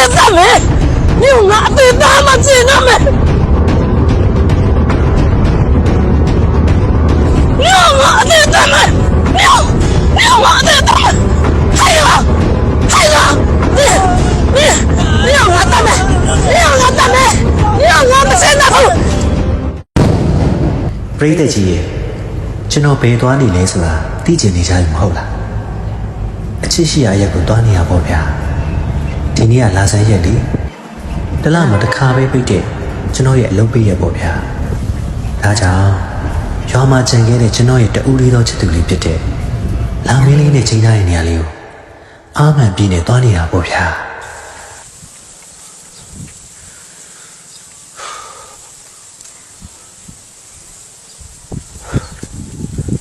သေးသားမယ်ညငါအသေးသားမကျင်တော့မယ်ညငါအသေးသားမယ်ညညငါအသေးသားမယ်ဟဲ့လားဟဲ့လားညညညငါတမယ်ညငါတမယ်ညငါမစင်တော့ဘူးပရိသတ်ကြီးရဲ့ကျွန်တော်ဘယ်သွားနေလဲဆိုတာသိချင်နေကြပြီမဟုတ်လားအချစ်ရှိရာရက်ကိုသွားနေရပေါ့ဗျာ ဒီနေ့ကလာဆန်းရက်လေတစ်လမှာတစ်ခါပဲပြိတဲ့ကျွန်တော်ရဲ့အလုပ်ပေးရပေါ့ဗျာဒါကြောင့်ရွာမှာကြံခဲ့တဲ့ကျွန်တော်ရဲ့တူလေးသောချစ်သူလေးဖြစ်တဲ့လာမင်းလေးနဲ့ချိန်ထားတဲ့နေရာလေးကိုအာမှန်ပြည့်နေသွားနေတာပေါ့ဗျာ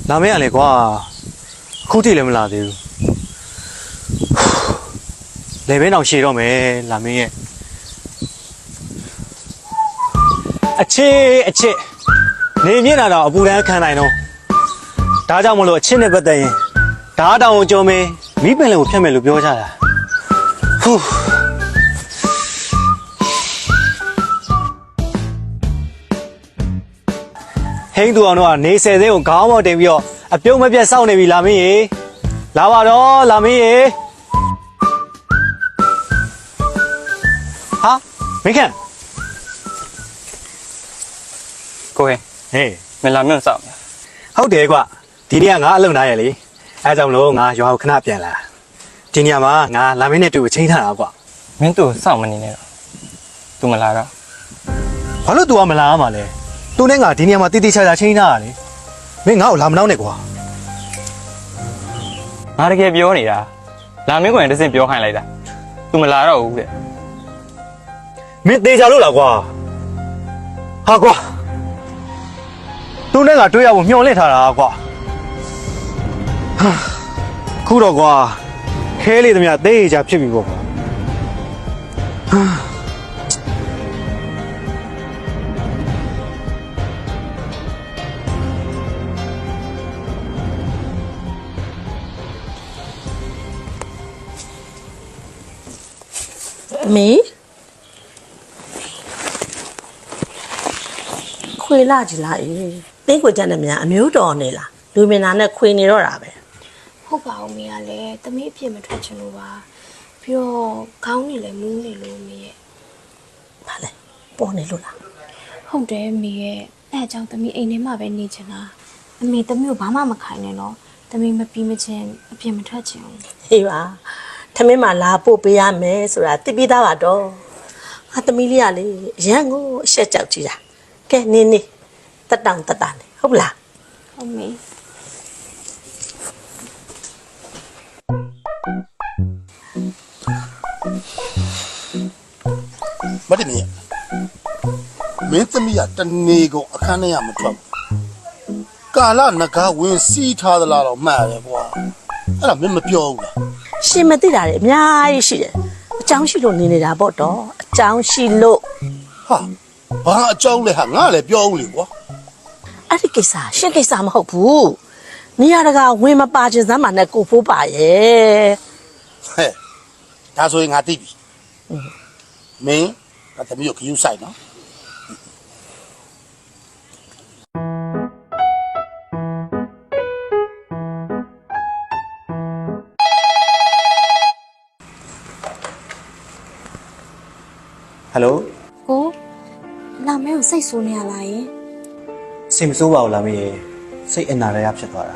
လာမင်းရလေကွာအခုထိလည်းမလာသေးဘူး လေဘင်းအောင်ရှည်တော့မယ်လာမင်းရဲ့အချစ်အချစ်နေမြင့်တာတော့အပူတန်းခံနိုင်တော့ဒါကြောင့်မလို့အချစ်နဲ့ပတ်သက်ရင်ဓာတ်တောင်ကိုကြုံမင်းမိပင်လည်းကိုဖျက်မယ်လို့ပြောကြတာဟူးဟိန်းသူအောင်တော့ကနေဆယ်သိန်းကိုခေါင်းပေါ်တင်ပြီးတော့အပြုံးမပြတ်စောင့်နေပြီလာမင်းရေလာပါတော့လာမင်းရေ ဟာမင်းခန့်ကိုဟဲ့ဟေးမလာမြို့စောင့်နေဟုတ်တယ်ကွဒီနေ့ကငါအလုံသားရလေအဲကြောင့်မလို့ငါရွာကိုခဏပြန်လာဒီနေရာမှာငါလာမင်းနဲ့တူကိုချိန်ထားတာကွမင်းတို့စောင့်မနေနဲ့တော့သူမလာတော့ဘာလို့ तू ကမလာမှာလဲ तू နဲ့ငါဒီနေရာမှာတိတိကျကျချိန်ထားတာလေမင်းငါ့ကိုလာမနှောင်းနဲ့ကွာငါတကယ်ပြောနေတာလာမင်းကိုရင်တစ်စင်ပြောခိုင်းလိုက်တာသူမလာတော့ဘူးတဲ့ မင်းသေးကြလို့လားကွာဟာကွာ तू နဲ့ငါတွေ့ရဖို့မျှော်လင့်ထားတာကွာဟာခုတော့ကွာခဲလေးသမျှသေးကြဖြစ်ပြီပေါ့ကွာအမေ ခွေလာကြည်လားအေးတင်းကိုကြတဲ့မြန်အမျိုးတော်နေလားလူမင်နာနဲ့ခွေနေတော့တာပဲဟုတ်ပါဦးမေကလည်းတမီးအပြစ်မထွက်ချင်လို့ပါပြီးတော့ခေါင်းနေလည်းမူးနေလို့မေရဲ့ဘာလဲပေါ်နေလို့လားဟုတ်တယ်မေရဲ့အဲအကြောင့်တမီးအိမ်ထဲမှာပဲနေချင်တာအမေတမီးကိုဘာမှမခိုင်းနဲ့တော့တမီးမပြီးမချင်းအပြစ်မထွက်ချင်ဘူးဟေးပါထမင်းမှလာပို့ပေးရမယ်ဆိုတာသိပြီးသားပါတော့ငါသမီးလေးကလေအရန်ကိုအဆက်ကြောက်ကြည့်တာ ကဲနေနေတက်တောင်တက်တာနေဟုတ်လားဟုတ်မေမတမီးမင်းသမီးကတနေကုန်အခန်းထဲကမထွက်ဘူးကာလနဂါဝင်စီးထားသလားတော့မှတ်ရတယ်ကွာအဲ့ဒါမင်းမပြောဘူးလားရှင်မသိတာလေအများကြီးရှိတယ်အကြောင်းရှိလို့နေနေတာပေါ့တော့အကြောင်းရှိလို့ဟာ ဘာအကြောင်းလဲဟာငါလည်းပြောဦးလေကွာအဲ့ဒီကိစ္စရှင်ကိစ္စမဟုတ်ဘူးနေရတကဝင်မပါခြင်းစမ်းမှနဲ့ကိုဖိုးပါရဲ့ဟဲ့ဒါဆိုရင်ငါသိပြီမင်းကသမီးကိုခယူးဆိုင်နော်ဟယ်လိုကို လာမဲကိုစိတ်ဆိုးနေရလားယင်စင်မစိုးပါဘူးလာမင်းရေစိတ်အနာရရဖြစ်သွားတာ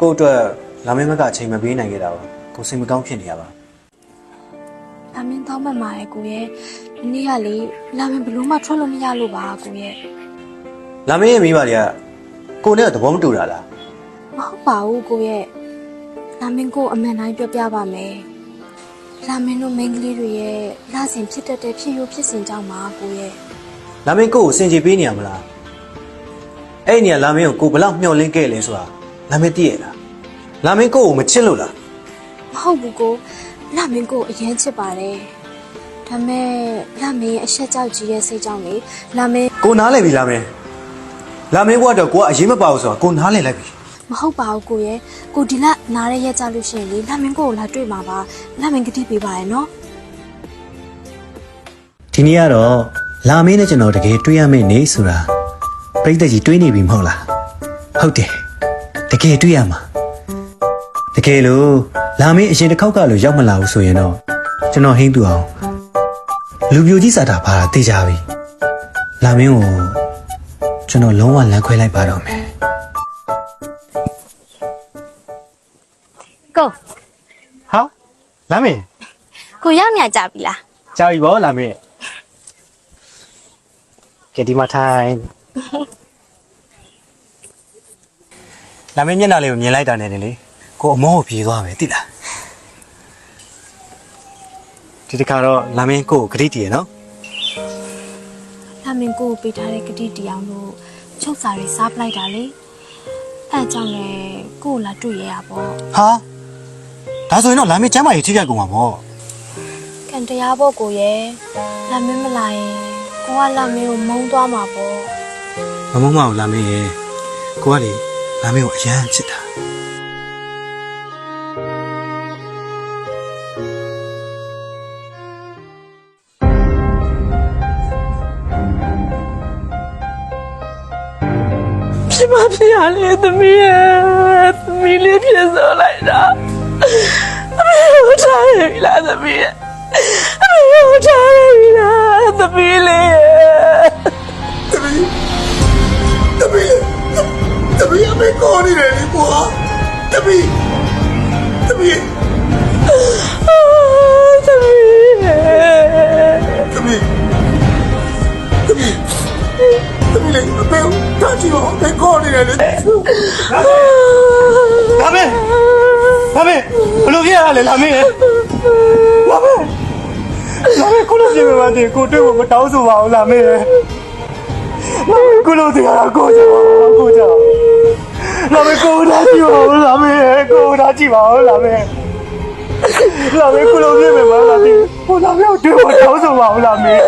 ကို့အတွက်လာမင်းဘက်ကအချိန်မပေးနိုင်ခဲ့တာပါကိုစိတ်မကောင်းဖြစ်နေရပါလာမင်းတောင်းမှတ်ပါရဲ့ကိုရဲ့ဒီနေ့ကလေလာမင်းဘလို့မှထွက်လို့မရလို့ပါကိုရဲ့လာမင်းရဲ့မိဘတွေကကိုနဲ့သဘောမတူတာလားမဟုတ်ပါဘူးကိုရဲ့လာမင်းကိုအမှန်တိုင်းပြောပြပါမယ် လာမင်းတို့မိန်းကလေးတွေရဲ့လာစဉ်ဖြစ်တတ်တဲ့ဖြစ်ရိုးဖြစ်စဉ်ကြောင့်ပါကိုရဲ့လာမင်းကိုကိုစင်ကြေပေးနေရမလားအဲ့ဒီနေရာလာမင်းကိုကိုဘယ်လောက်မျှော်လင့်ခဲ့လဲဆိုတာလာမင်းသိရလားလာမင်းကိုကိုမချစ်လို့လားမဟုတ်ဘူးကိုလာမင်းကိုအရင်ချစ်ပါတယ်ဒါမဲ့လာမင်းရဲ့အဆက်ကြောက်ကြီးရဲ့စိတ်ကြောင့်လေလာမင်းကိုနားလည်ပြီလာမင်းလာမင်းဘဝတော့ကိုကအရေးမပါဘူးဆိုတာကိုနားလည်လိုက်ပြီ မဟုတ်ပါဘူးကိုရဲ့ကိုဒီလနားရဲရက်ကြလို့ရှိရင်လေလာမင်းကိုကိုလာတွေ့မှာပါလာမင်းကတိပေးပါရဲ့နော်ဒီနေ့ကတော့လာမင်းနဲ့ကျွန်တော်တကယ်တွေ့ရမယ့်နေ့ဆိုတာပြိတ္တကြီးတွေးနေပြီမဟုတ်လားဟုတ်တယ်တကယ်တွေ့ရမှာတကယ်လို့လာမင်းအရင်တစ်ခေါက်ကလို့ရောက်မလာဘူးဆိုရင်တော့ကျွန်တော်ဟင်းသူအောင်လူပြိုကြီးစာတာပါတာသိကြပြီလာမင်းကိုကျွန်တော်လုံးဝလမ်းခွဲလိုက်ပါတော့မယ် ကိုဟာလာမင်းကိုရောက်နေကြပြီလားကြောက်ပြီဗောလာမင်းကဲဒီမှာထိုင်လာမင်းမျက်နှာလေးကိုမြင်လိုက်တာနဲ့လေကိုအမောကိုပြေးသွားပဲတိလားဒီတစ်ခါတော့လာမင်းကိုကိုဂရိတည်ရနော်လာမင်ကိုကိုပေးထားတဲ့ဂတိတရားလို့ချုပ်စာတွေစားပလိုက်တာလေအဲအကြောင့်လေကိုကိုလာတွေ့ရရပေါ့ဟာ ဒါဆိုရင်တော့လာမင်းကျမ်းမာရေးထိခိုက်ကုန်မှာဗောကံတရားပေါ့ကိုရဲ့လာမင်းမလာရင်ကိုကလာမင်းကိုမုန်းသွားမှာပေါ့မမမအောင်လာမင်းရေကိုကလေလာမင်းကိုအရန်ချစ်တာဖြစ်မဖြစ်ရလေသမီးရဲ့သမီးလေးဖြစ်စောလိုက်တာ အမေကိုထားရပြီလားသမီးရဲ့အမေကိုထားရပြီလားသမီးလေးရဲ့တပီးတပီးတပီးအမေကောနေတယ်လေကွာတပီးတပီးသမီးရဲ့တပီးတပီးတပီးလေအမေတာချီအောင်အမေကောနေတယ်လေလာမင်းလာမင်းဘလို့ပြ ရလဲလာမင်းရေလာမင်းလာမင်းကိုလိုပြင်မှာတည်းကိုတွေ့ဖို့မတောင်းဆိုပါဘူးလာမင်းရေလာမင်းကိုလိုတရားကိုကြောက်ကိုကြောက်လာမင်းကိုဒါကြည့်ပါဦးလာမင်းရေကိုဒါကြည့်ပါဦးလာမင်းလာမင်းကိုလိုပြင်မှာလာတယ်ကိုလာမင်းကိုတွေ့ဖို့တောင်းဆိုပါဦးလာမင်း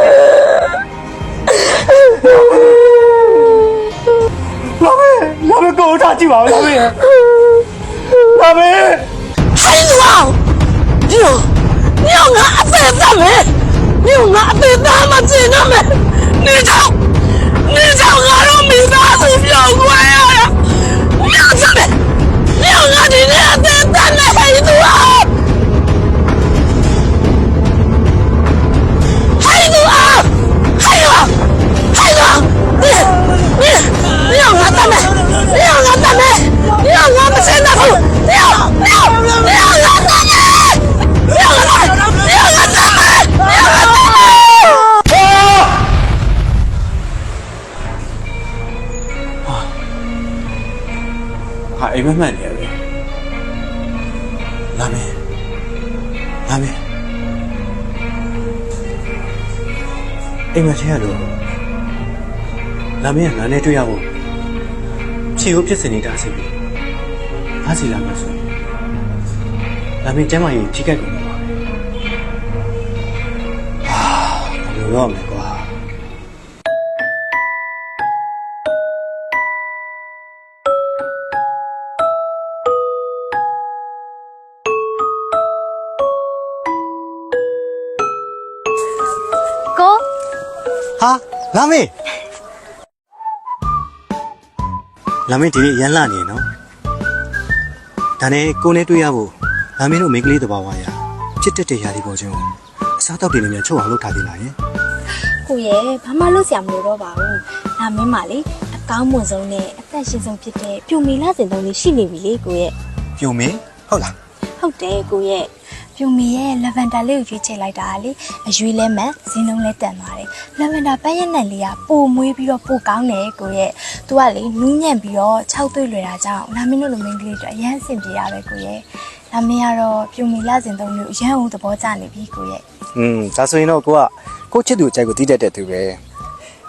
လာမင်းလာမင်းကိုဒါကြည့်ပါဦးလာမင်းလာမင်း သူအောင်ညောညောငါအသေးသားပဲညောငါအသေးသားမကျင်တော့မယ်နေကြောင်နေကြောင်ငါတို့မိသားစုပြောင်း မ်မက်မှန်နေရပဲလာမယ်လာမယ်အိမ်မက်ထဲရတော့လာမယ်ကငါနဲ့တွေ့ရဖို့ခြေကိုဖြစ်စင်နေတာစီပြီအားစီလာမယ်ဆိုရင်လာမယ်ကျမ်းမာရေးထိခိုက်ကုန်မှာပါပဲဟာဘယ်လိုလုပ်ရမလဲ ဟာလာမေးလာမေးဒီနေ့ရန်လာနေနော်ဒါနဲ့ကိုနဲ့တွေ့ရဖို့လာမေးတို့မိန်းကလေးတဘာဝရဖြစ်တတ်တဲ့ຢာဒီပေါ်ချင်းကိုအစားတောက်တွေနဲ့မြန်ချုပ်အောင်လုပ်ထားသေးလားယင်ကိုရဲ့ဘာမှလုပ်စရာမလိုတော့ပါဘူးလာမင်းမလေးအကောင်းမွန်ဆုံးနဲ့အသက်ရှင်ဆုံးဖြစ်တဲ့ပြုံမီလာစင်သုံးလေးရှိနေပြီလေကိုရဲ့ပြုံမင်းဟုတ်လားဟုတ်တယ်ကိုရဲ့ ပြုံမီရဲ့ lavender လေးကိုရွေးချယ်လိုက်တာလေအရွေးလဲမှန်ဈေးနှုန်းလဲတန်သွားတယ် lavender ပန်းရက်နံလေးကပိုမွေးပြီးတော့ပိုကောင်းတယ်ကိုရဲ့သူကလေနူးညံ့ပြီးတော့ခြောက်သွေးလွယ်တာကြောင့်လာမင်းတို့လိုမိန်းကလေးတွေအရန်အဆင်ပြေရပဲကိုရဲ့လာမင်းကတော့ပြုံမီလာစင်သုံးလေးကိုအရန်ဦးသဘောကျနေပြီကိုရဲ့อืมဒါဆိုရင်တော့ကိုကကိုချစ်သူအကြိုက်ကိုတီးတတ်တဲ့သူပဲ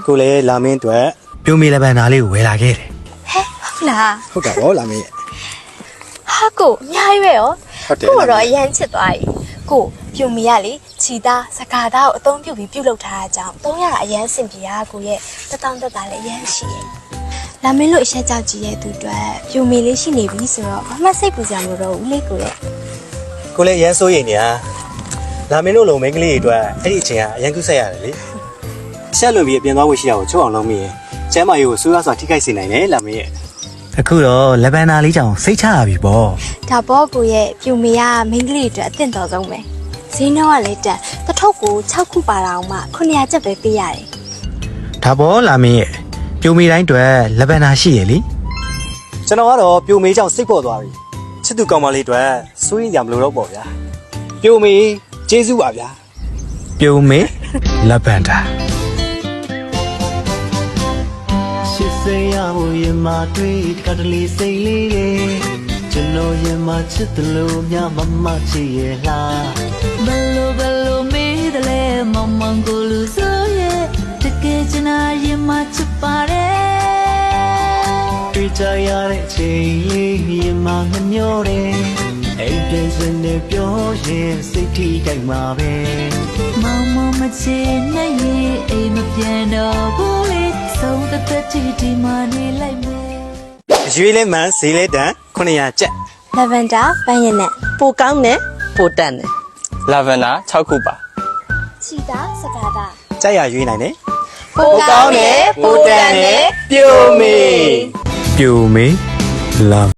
ကိုလည်းလာမင်းအတွက်ပြုံမီလည်းပန်သားလေးကိုဝယ်လာခဲ့တယ်ဟဲ့ဟုတ်လားဟုတ်တာဗောလာမင်းရဲ့ဟာကိုအများကြီးပဲရော ဟုတ်တယ်ကိုတော့အရန်ချစ်သွားပြီကိုပြုံမီရလေခြီသားစကားသားကိုအသုံးပြုပြီးပြုတ်လောက်ထားတာကြောင့်သုံးရတာအရန်အဆင်ပြေတာကိုရဲ့တတောင်းတက်တာလည်းအရန်ရှိရဲ့လာမင်းလို့အချက်ကြောက်ကြည့်ရဲ့သူအတွက်ပြုံမီလေးရှိနေပြီဆိုတော့ဘာမှစိတ်ပူစရာမလိုတော့ဘူးလေကိုရဲ့ကိုလည်းအရန်စိုးရိမ်နေတာလာမင်းတို့လိုမိန်းကလေးတွေအတွက်အဲ့ဒီအချိန်ကအရန်ကူးဆက်ရတယ်လေဟုတ်ဆက်လွန်ပြီးအပြင်သွားဖို့ရှိတာကိုချုပ်အောင်လုပ်မိရင်ကျမ်းမာရေးကိုစိုးရစွာထိခိုက်စေနိုင်တယ်လာမင်းရဲ့ အခုတော့လက်ဗန်ဒါလေးကြောင့်စိတ်ချရပြီပေါ့ဒါပေါ့ကိုရဲ့ပြူမေကမိန်းကလေးတွေအတွက်အသင့်တော်ဆုံးပဲဈေးနှုန်းကလည်းတက်တစ်ထုပ်ကို6ခုပါတာအောင်မှ900ကျပ်ပဲပေးရတယ်ဒါပေါ့လာမင်းရဲ့ပြုံးမိတိုင်းအတွက်လက်ဗန်ဒါရှိရလေကျွန်တော်ကတော့ပြိုမေးကြောင့်စိတ်ပေါ်သွားပြီချစ်သူကောင်မလေးတွေစိုးရင်ကြမလို့တော့ပေါ့ဗျာပြိုမေးကျေးဇူးပါဗျာ ပြုံးမေလက်ဗန်ဒါ စ်စိမ်ရဖို့ရင်မတွေ့ကတလီစိတ်လေးရဲ့ကျွန်တော်ရင်မချစ်တယ်လို့မြမမချစ်ရဲ့လားဘလိုဘလိုမေးတယ်လဲမင်မန်ကိုလူဆိုရဲ့တကယ်ချင်တာရင်မချစ်ပါတယ်တွေ့ကြရတဲ့အချိန်လေးရင်မမမျောတယ်အိမ် ပြန်စနေပြောရင်စိတ်ထိကြိုက်မှာပဲမမမချင်နဲ့ရင်အိမ်မပြန်တော့ဘူးလေဆုံးသက်သက်တီဒီမနေလိုက်မယ်အရွေးလဲမှန်ဈေးလဲတန်900ကျပ်လက်ဗန်ဒါပန်းရည်နဲ့ပိုကောင်းတယ်ပိုတန်တယ်လာဗန်ဒါ6ခုပါချီတာစကားတာကြိုက်ရရွေးနိုင်တယ်ပိုကောင်းတယ်ပိုတန်တယ်ပြိုမေးပြုံးမေလက်